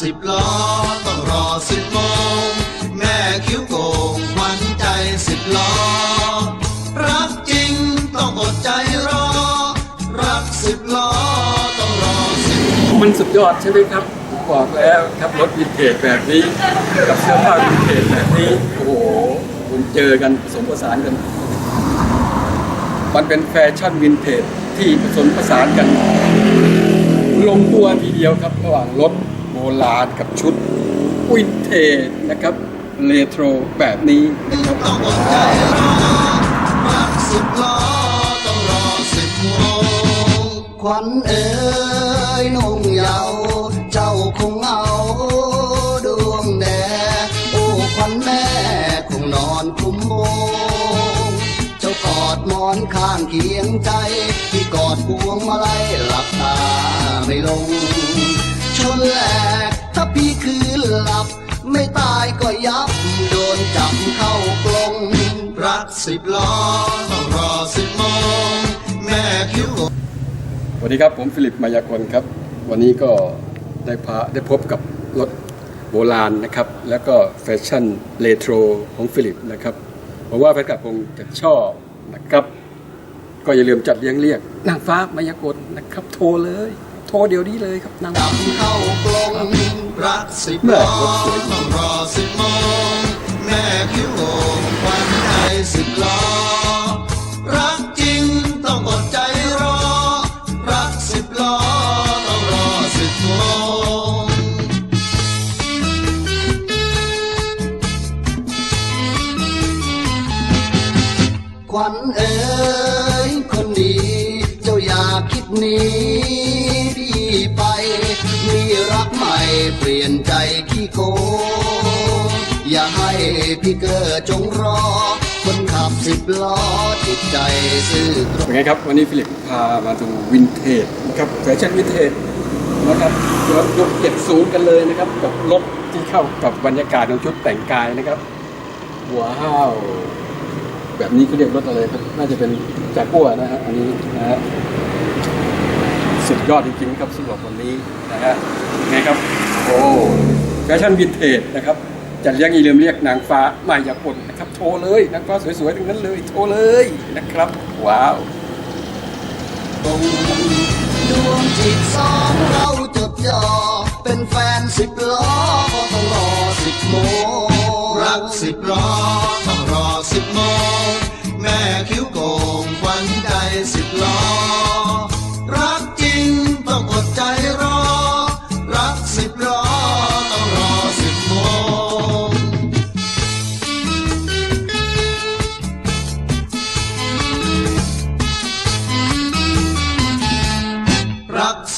สิบล้อต้องรอสิบโมง แม่คิ้วโกงขวัญใจสิบล้อ รักจริงต้องอดใจรอ รักสิบล้อต้องรอสิบมันสุดยอดใช่ไหมครับผมบอกแล้วครับรถวินเทจแบบนี้ กับเสื้อผ้าวินเทจแบบนี้ โอ้โหมันเจอกันผสมผสานกัน มันเป็นแฟชั่นวินเทจที่ผสมผสานกัน ลงตัวทีเดียวครับระหว่างรถ โบราณกับชุดวินเทจนะครับเรโทรแบบนี้นะครับต้องอดใจรอรักสิบล้อต้องรอสิบโมงขวัญเอ๋ยนุ่งเยาวเจ้าคงเอาดวงแดงโอ้ขวัญแม่คงนอนคุ้มโมงเจ้ากอดมอนข้างเคียงใจ ที่กอดพวงมาลัยหลับตาไม่ลง ชนแหลก ถ้าพี่คืนหลับ ไม่ตายก็ยับ โดนจับเข้ากลงรักสิบล้อต้องรอสิบโมงแม่คิ้วสวัสดีครับ ผมฟิลิปมายากลครับ วันนี้ก็ได้พาได้พบกับรถโบราณนะครับ แล้วก็แฟชั่นเรโทรของฟิลิปนะครับผมว่าแฟนคลับคงจะชอบนะครับ ก็อย่าลืมจัดเลี้ยงเรียกนางฟ้ามายากลนะครับ โทรเลย โทรเดี๋ยวนี้เลยครับนางจัฟ้าบเข้ากลงรักสิบแม่ล้อรถสวยจริงต้องรอสิบโมงแม่คิ้วโก่งขวัญใจสิบล้อรักจริงต้องอดใจรอ รักสิบล้อต้องรอสิบโมงขวัญเอ๋ยคนดี เจ้าอย่าคิดหนี พี่ไป มีรักใหม่เปลี่ยนใจขี้โก อย่าให้พี่เกิดจงรอ คนขับสิบล้อจิตใจซื่อตรงเป็นไงครับ วันนี้ฟิลิปพามาดูวินเทจนะครับแฟชั่นวินเทจนะครับรถยกเจ็ดศูนย์กันเลยนะครับ กับรถที่เข้ากับบรรยากาศของชุดแต่งกายนะครับว้าวแบบนี้เขาเรียกรถอะไรครับ น่าจะเป็นจากัวนะฮะ อันนี้นะฮะ สุดยอดจริงๆครับสำหรับวันนี้นะฮะไงครับโอ้แฟชั่นวินเทจนะครับจะเรียกอีเลืมเรียกนางฟ้ามายากลนะครับโทรเลยนางฟ้าสวยๆทั้งนั้นเลยโทรเลยนะครับ ว้าวดวงจิตสองเราจดจ่อเป็นแฟนสิบล้อก็ต้องรอสิบโมรักสิบล้อ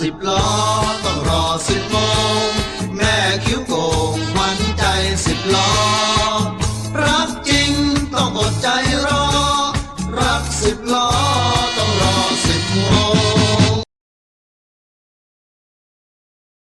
สิบล้อต้องรอสิบโมง